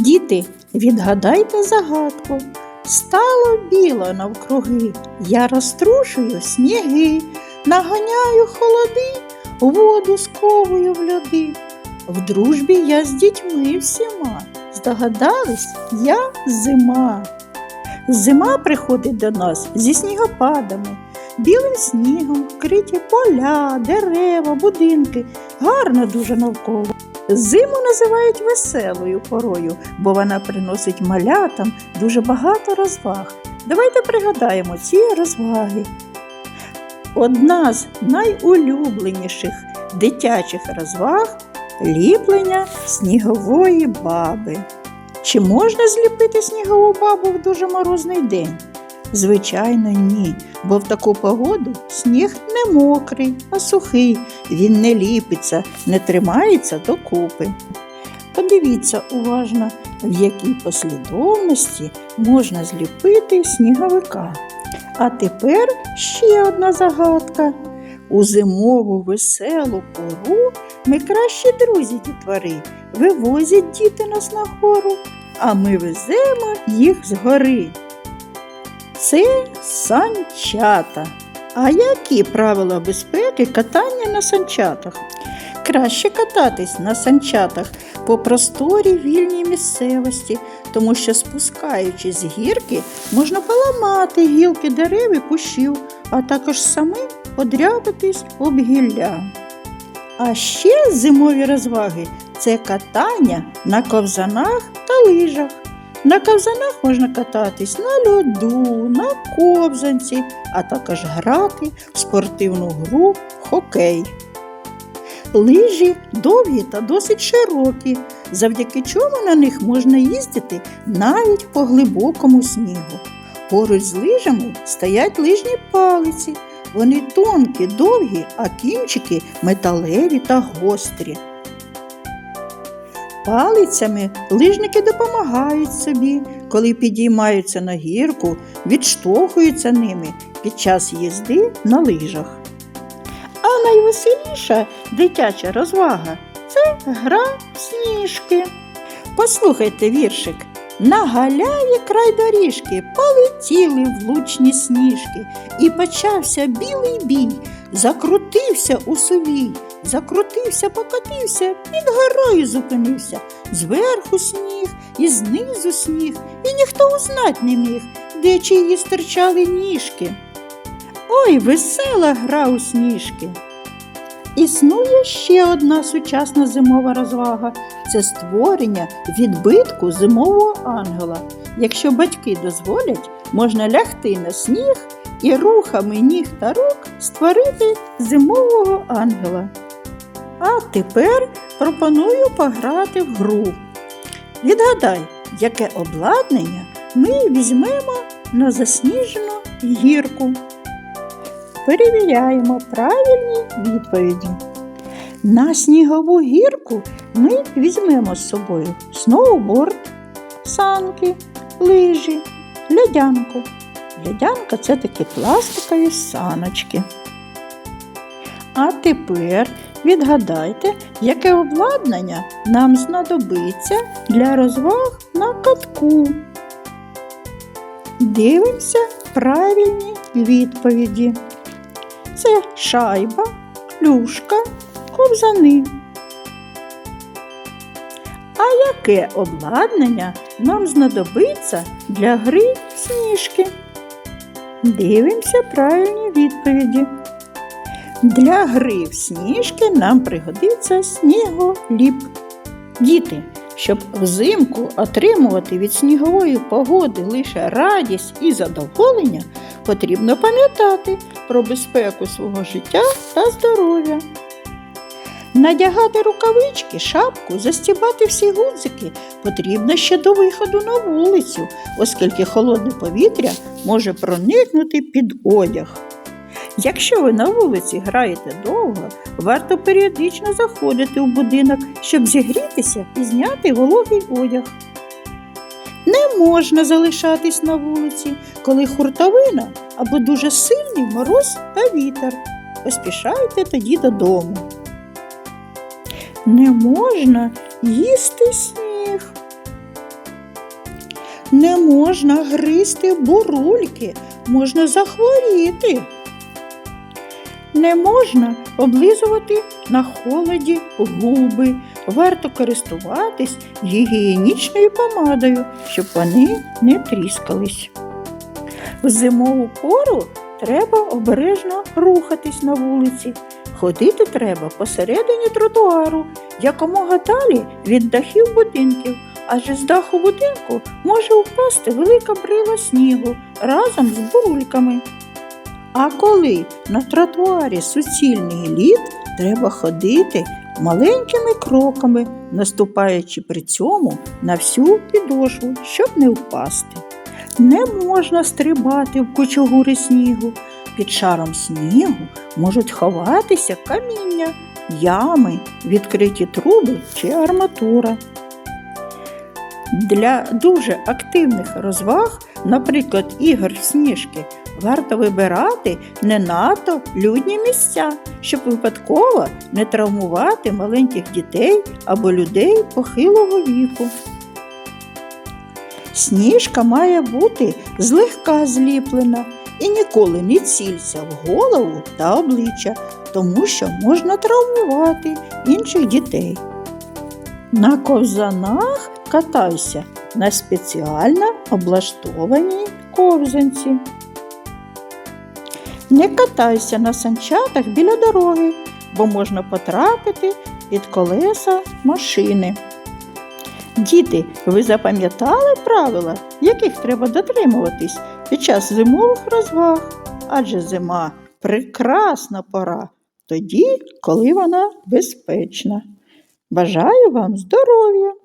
Діти, відгадайте загадку. Стало біло навкруги, я розтрушую сніги, наганяю холоди, воду сковую в льоди. В дружбі я з дітьми всіма, здогадались, я зима. Зима приходить до нас зі снігопадами, білим снігом вкриті поля, дерева, будинки, гарно дуже навколо. Зиму називають веселою порою, бо вона приносить малятам дуже багато розваг. Давайте пригадаємо ці розваги. Одна з найулюбленіших дитячих розваг ліплення снігової баби. Чи можна зліпити снігову бабу в дуже морозний день? Звичайно, ні, бо в таку погоду сніг не мокрий, а сухий, він не ліпиться, не тримається докупи. Подивіться уважно, в якій послідовності можна зліпити сніговика. А тепер ще одна загадка. У зимову веселу пору ми кращі друзі дітвори, вивозять діти нас на гору, а ми веземо їх з гори. Це санчата. А які правила безпеки катання на санчатах? Краще кататись на санчатах по просторій вільній місцевості, тому що спускаючись з гірки, можна поламати гілки дерев і кущів, а також самим подряпатись об гілля. А ще зимові розваги це катання на ковзанах та лижах. На ковзанах можна кататись на льоду, на ковзанці, а також грати в спортивну гру хокей. Лижі довгі та досить широкі, завдяки чому на них можна їздити навіть по глибокому снігу. Поруч з лижами стоять лижні палиці. Вони тонкі, довгі, а кінчики металеві та гострі. Палицями лижники допомагають собі, коли підіймаються на гірку, відштовхуються ними під час їзди на лижах. А найвеселіша дитяча розвага це гра сніжки. Послухайте віршик. На галяї край доріжки полетіли влучні сніжки, і почався білий бій, закрутився у сувій, закрутився, покотився, під горою зупинився. Зверху сніг і знизу сніг, і ніхто узнать не міг, де чиї стирчали ніжки. Ой, весела гра у сніжки. Існує ще одна сучасна зимова розвага це створення відбитку зимового ангела. Якщо батьки дозволять, можна лягти на сніг і рухами ніг та рук створити зимового ангела. А тепер пропоную пограти в гру. Відгадай, яке обладнання ми візьмемо на засніжену гірку. Перевіряємо правильні відповіді. На снігову гірку ми візьмемо з собою сноуборд, санки, лижі, льодянку. Льодянка це такі пластикові саночки. А тепер відгадайте, яке обладнання нам знадобиться для розваг на катку. Дивимося правильні відповіді. Це шайба, клюшка, ковзани. А яке обладнання нам знадобиться для гри сніжки? Дивимося правильні відповіді. Для гри в сніжки нам пригодиться сніголіп. Діти, щоб взимку отримувати від снігової погоди лише радість і задоволення, потрібно пам'ятати про безпеку свого життя та здоров'я. Надягати рукавички, шапку, застібати всі гудзики потрібно ще до виходу на вулицю, оскільки холодне повітря може проникнути під одяг. Якщо ви на вулиці граєте довго, варто періодично заходити в будинок, щоб зігрітися і зняти вологий одяг. Не можна залишатись на вулиці, коли хуртовина або дуже сильний мороз та вітер. Поспішайте тоді додому. Не можна їсти сніг. Не можна гризти бурульки, можна захворіти. Не можна облизувати на холоді губи. Варто користуватись гігієнічною помадою, щоб вони не тріскались. В зимову пору треба обережно рухатись на вулиці. Ходити треба посередині тротуару, якомога далі від дахів будинків, адже з даху будинку може впасти велика брила снігу разом з бурульками. А коли на тротуарі суцільний лід, треба ходити маленькими кроками, наступаючи при цьому на всю підошву, щоб не впасти. Не можна стрибати в кучугури снігу. Під шаром снігу можуть ховатися каміння, ями, відкриті труби чи арматура. Для дуже активних розваг, наприклад, ігор в сніжки, варто вибирати не надто людні місця, щоб випадково не травмувати маленьких дітей або людей похилого віку. Сніжка має бути злегка зліплена і ніколи не цілься в голову та обличчя, тому що можна травмувати інших дітей. На ковзанах катайся на спеціально облаштованій ковзанці. Не катайся на санчатах біля дороги, бо можна потрапити під колеса машини. Діти, ви запам'ятали правила, яких треба дотримуватись під час зимових розваг? Адже зима прекрасна пора, тоді, коли вона безпечна. Бажаю вам здоров'я!